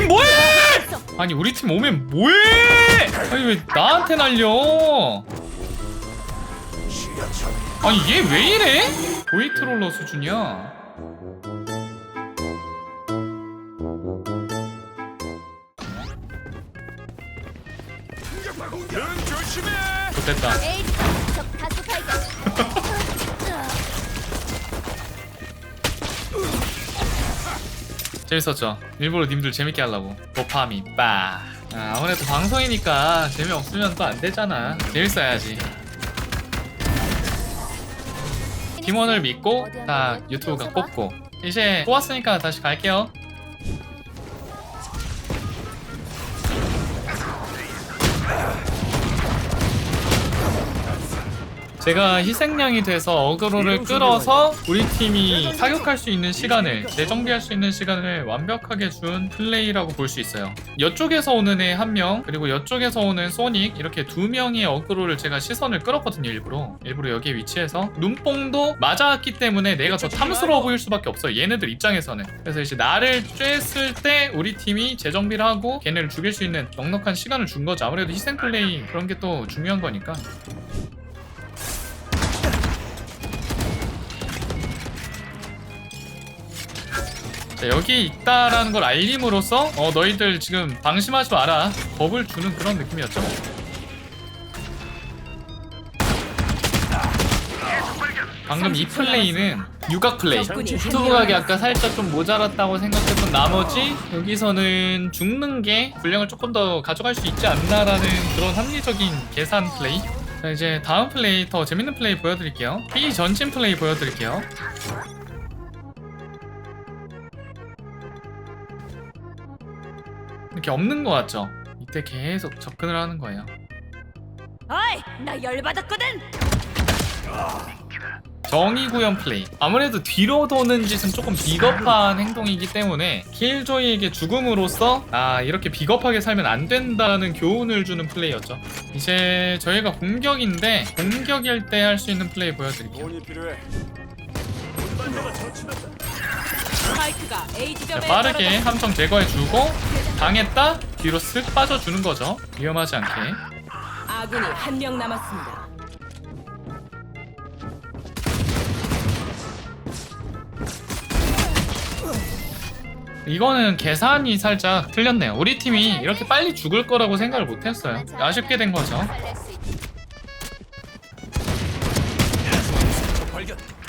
팀 뭐해? 아니 우리 팀 오면 뭐해? 아니 왜 나한테 날려? 아니 얘 왜 이래? 보이트롤러 수준이야. 넌 조심해. 좋됐다. 재밌었죠? 일부러 님들 재밌게 하려고. 도파민 빠. 아, 아무래도 방송이니까 재미없으면 또 안 되잖아. 재밌어야지. 팀원을 믿고 딱 유튜브가 뽑고. 이제 뽑았으니까 다시 갈게요 제가 희생양이 돼서 어그로를 끌어서 우리 팀이 사격할 수 있는 시간을 재정비할 수 있는 시간을 완벽하게 준 플레이라고 볼 수 있어요. 이쪽에서 오는 애 한 명, 그리고 이쪽에서 오는 소닉 이렇게 두 명의 어그로를 제가 시선을 끌었거든요, 일부러. 일부러 여기에 위치해서 눈뽕도 맞았기 때문에 내가 더 탐스러워 보일 수밖에 없어요. 얘네들 입장에서는. 그래서 이제 나를 쬐었을 때 우리 팀이 재정비를 하고 걔네를 죽일 수 있는 넉넉한 시간을 준 거죠. 아무래도 희생 플레이 그런 게 또 중요한 거니까. 자, 여기 있다라는 걸 알림으로써 어 너희들 지금 방심하지 마라 법을 주는 그런 느낌이었죠. 방금 이 플레이는 육각 플레이. 투브각이 아까 살짝 좀 모자랐다고 생각했던 나머지 여기서는 죽는 게 분량을 조금 더 가져갈 수 있지 않나라는 그런 합리적인 계산 플레이. 자 이제 다음 플레이 더 재밌는 플레이 보여드릴게요. B 전진 플레이 보여드릴게요. 이렇게 없는 것 같죠? 이때 계속 접근을 하는 거예요. 어이, 나 열받았거든. 정의 구현 플레이. 아무래도 뒤로 도는 짓은 조금 비겁한 행동이기 때문에 킬조이에게 죽음으로써 아 이렇게 비겁하게 살면 안 된다는 교훈을 주는 플레이였죠. 이제 저희가 공격인데 공격일 때 할 수 있는 플레이 보여드릴게요. 돈이 필요해. 에 빠르게 함정 제거해주고 당했다 뒤로 쓱 빠져주는 거죠. 위험하지 않게. 아군이 한 명 남았습니다. 이거는 계산이 살짝 틀렸네요. 우리 팀이 이렇게 빨리 죽을 거라고 생각을 못했어요. 아쉽게 된 거죠.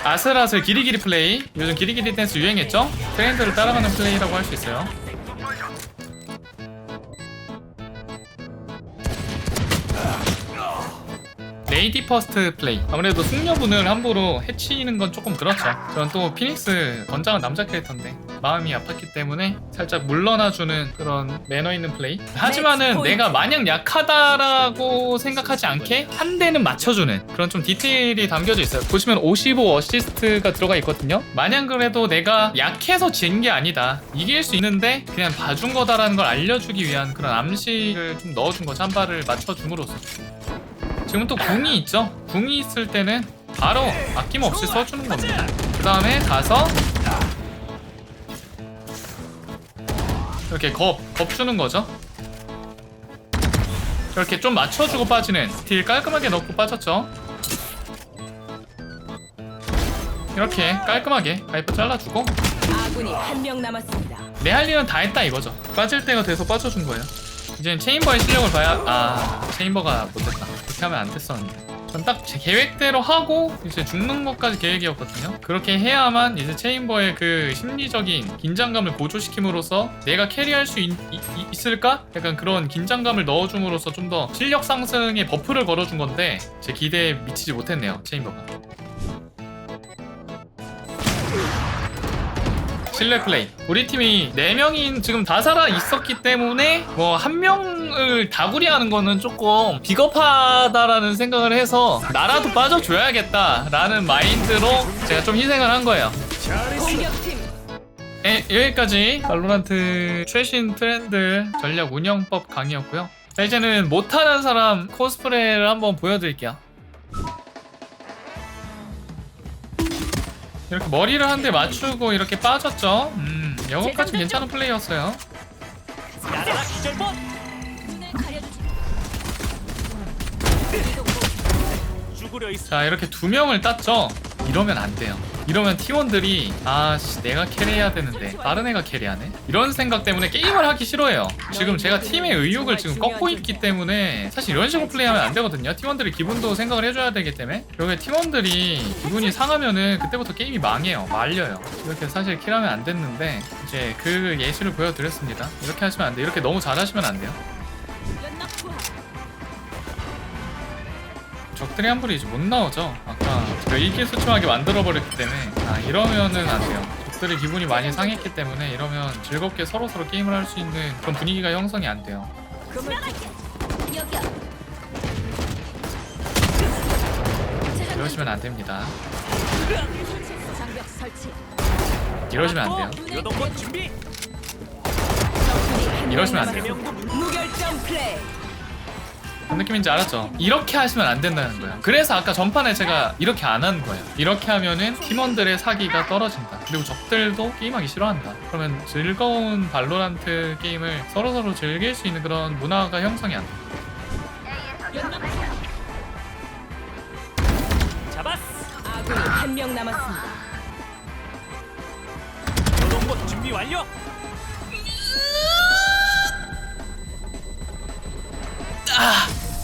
아슬아슬 기리기리 플레이. 요즘 기리기리 댄스 유행했죠? 트렌드를 따라가는 플레이라고 할 수 있어요. 레이디 퍼스트 플레이. 아무래도 숙녀분을 함부로 해치는 건 조금 그렇죠. 저는 또 피닉스 건장한 남자 캐릭터인데 마음이 아팠기 때문에 살짝 물러나주는 그런 매너 있는 플레이? 하지만은 내가 마냥 약하다라고 생각하지 않게 한 대는 맞춰주는 그런 좀 디테일이 담겨져 있어요. 보시면 55 어시스트가 들어가 있거든요. 마냥 그래도 내가 약해서 진 게 아니다. 이길 수 있는데 그냥 봐준 거다라는 걸 알려주기 위한 그런 암시를 좀 넣어준 거죠. 한 발을 맞춰줌으로써. 지금 또 궁이 있죠. 궁이 있을 때는 바로 아낌없이 써주는 겁니다. 그 다음에 가서 이렇게 겁, 겁 주는 거죠. 이렇게 좀 맞춰주고 빠지는 딜 깔끔하게 넣고 빠졌죠. 이렇게 깔끔하게 파이프 잘라주고 아군이 한 명 남았습니다. 내 할 일은 다 했다 이거죠. 빠질 때가 돼서 빠져준 거예요. 이제는 체인버의 실력을 봐야 아 체인버가 못됐다. 그렇게 하면 안 됐었는데. 전 딱 제 계획대로 하고 이제 죽는 것까지 계획이었거든요. 그렇게 해야만 이제 체인버의 그 심리적인 긴장감을 고조시킴으로써 내가 캐리할 수 있, 을까 약간 그런 긴장감을 넣어줌으로써 좀 더 실력 상승에 버프를 걸어준 건데 제 기대에 미치지 못했네요. 체인버가. 실내 플레이. 우리 팀이 4명인 지금 다 살아 있었기 때문에 뭐 한 명 을 다구리하는 거는 조금 비겁하다라는 생각을 해서 나라도 빠져줘야겠다라는 마인드로 제가 좀 희생을 한 거예요. 네, 여기까지 발로란트 최신 트렌드 전략 운영법 강의였고요. 자, 이제는 못하는 사람 코스프레를 한번 보여드릴게요. 이렇게 머리를 한 대 맞추고 이렇게 빠졌죠. 음, 이거까지 괜찮은 플레이였어요. 나라 기절봇 있어. 자 이렇게 두 명을 땄죠? 이러면 안 돼요. 이러면 팀원들이 아씨 내가 캐리해야 되는데 다른 애가 캐리하네? 이런 생각 때문에 게임을 하기 싫어해요. 지금 제가 팀의 의욕을 지금 꺾고 있기 때문에 사실 이런 식으로 플레이하면 안 되거든요. 팀원들이 기분도 생각을 해줘야 되기 때문에. 여기 팀원들이 기분이 상하면은 그때부터 게임이 망해요. 말려요. 이렇게 사실 킬하면 안 됐는데 이제 그 예시를 보여드렸습니다. 이렇게 하시면 안 돼요. 이렇게 너무 잘하시면 안 돼요 적들이 한 불이 이제 못 나오죠. 아까 제가 일기수춤하게 만들어버렸기 때문에 아 이러면은 안 돼요. 적들이 기분이 많이 상했기 때문에 이러면 즐겁게 서로 서로 게임을 할 수 있는 그런 분위기가 형성이 안 돼요. 이러시면 안 됩니다. 이러시면 안 돼요. 이러시면 안 돼요. 무슨 느낌인지 알았죠? 이렇게 하시면 안 된다는 거예요. 그래서 아까 전판에 제가 이렇게 안 한 거예요. 이렇게 하면은 팀원들의 사기가 떨어진다. 그리고 적들도 게임하기 싫어한다. 그러면 즐거운 발로란트 게임을 서로서로 즐길 수 있는 그런 문화가 형성이 안 돼. 잡았어 아군이 한 명 남았습니다. 요동봇 준비 완료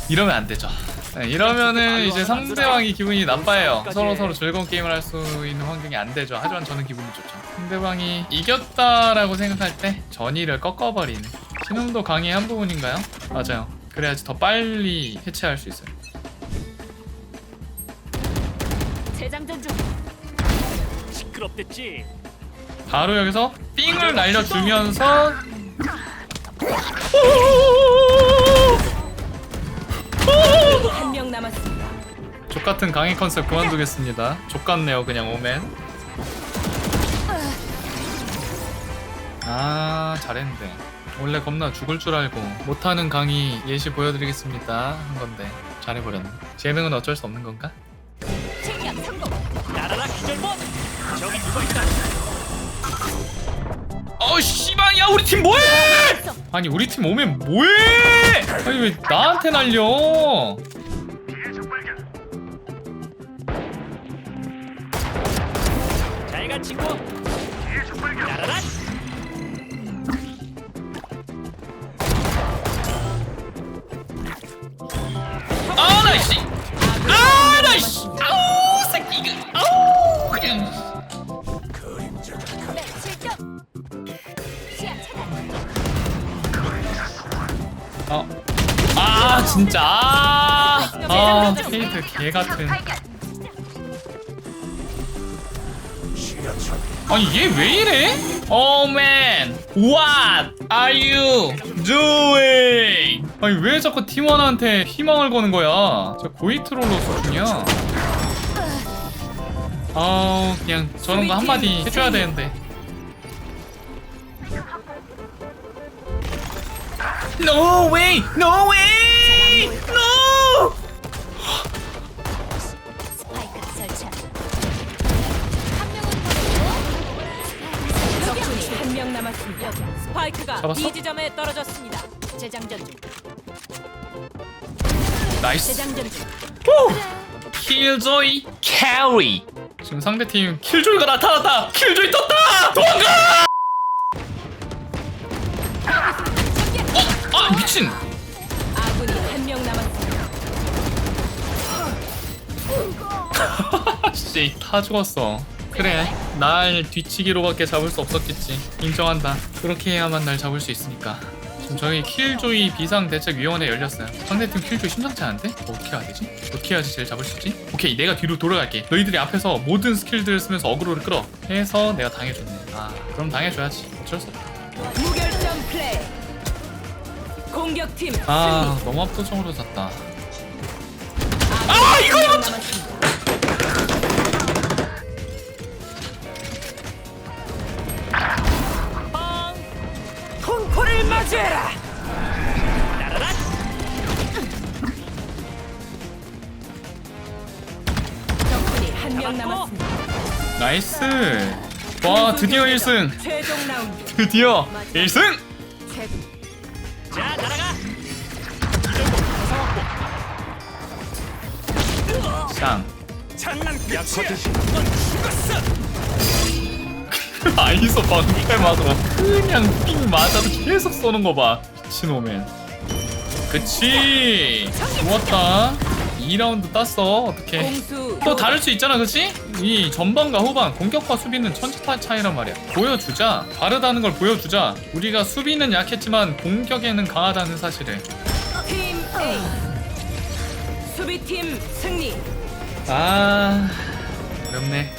이러면 안 되죠. 네, 이러면은 이제 상대방이 기분이 나빠요. 서로 서로 즐거운 게임을 할 수 있는 환경이 안 되죠. 하지만 저는 기분이 좋죠. 상대방이 이겼다라고 생각할 때 전의를 꺾어버리는 신음도 강의 한 부분인가요? 맞아요. 그래야지 더 빨리 해체할 수 있어요. 재장전 중. 시끄럽댔지 바로 여기서 삥을 날려주면서 한 명 남았습니다. 족 같은 강의 컨셉 그만두겠습니다. 족 같네요, 그냥 오맨. 아, 잘했는데. 원래 겁나 죽을 줄 알고 못하는 강의 예시 보여드리겠습니다 한 건데 잘해버렸네. 재능은 어쩔 수 없는 건가? 책량 성공. 나라라 기절봇 저기 누가 있다 어 씨발 야 우리 팀 뭐해? 아니 우리 팀 오면 뭐해? 아니 왜 나한테 날려? 잘가 친구 나라라. 아 나이씨. 아 아우 아우 그냥. 차단. 어. 아 진짜. 아, 아 페이트 개 같은 아니 얘 왜 이래? Oh man, what are you doing? 아니 왜 자꾸 팀원한테 희망을 거는 거야? 저 고이 트롤로 수준이야. 아우 그냥 저런 거 한마디 해줘야 되는데. No way! No way! 스파이크가 잡았어? B 지점에 떨어졌습니다. 재장전 중. 나이스. 재장전 중. 킬조이 캐리. 지금 상대팀 킬조이가 나타났다. 킬조이 떴다. 도망가! 어, 아 미친. 아군이 한 명 남았습니다. 씨, 다 죽었어. 그래, 날 뒤치기로밖에 잡을 수 없었겠지. 인정한다. 그렇게 해야만 날 잡을 수 있으니까. 지금 저희 킬조이 비상대책위원회 열렸어요. 상대팀 킬조이 심상치 않은데? 어떻게 해야 되지? 어떻게 해야지 제일 잡을 수 있지? 오케이, 내가 뒤로 돌아갈게. 너희들이 앞에서 모든 스킬들을 쓰면서 어그로를 끌어. 해서 내가 당해줬네. 아, 그럼 당해줘야지. 어쩔 수 없다. 무결점 플레이. 공격팀 아, 승리. 너무 압도적으로 졌다. 아 이거 남았 콩코를 맞이해라 나라라 적군이 한 명 남았습니다. 나이스. 와, 드디어 1승. 최종 라운드 드디어 1승! 최고. 자 날아가 쌍 장난 끝이야 넌 죽었어 아이소 방패막으로 그냥 삥 맞아도 계속 쏘는 거봐. 미친오맨 그치. 좋았다. 2라운드 땄어. 공수. 또 다를 수 있잖아 그치? 이 전반과 후반 공격과 수비는 천지타 차이란 말이야. 보여주자. 다르다는 걸 보여주자. 우리가 수비는 약했지만 공격에는 강하다는 사실을 팀 A. 수비팀 승리. 아 어렵네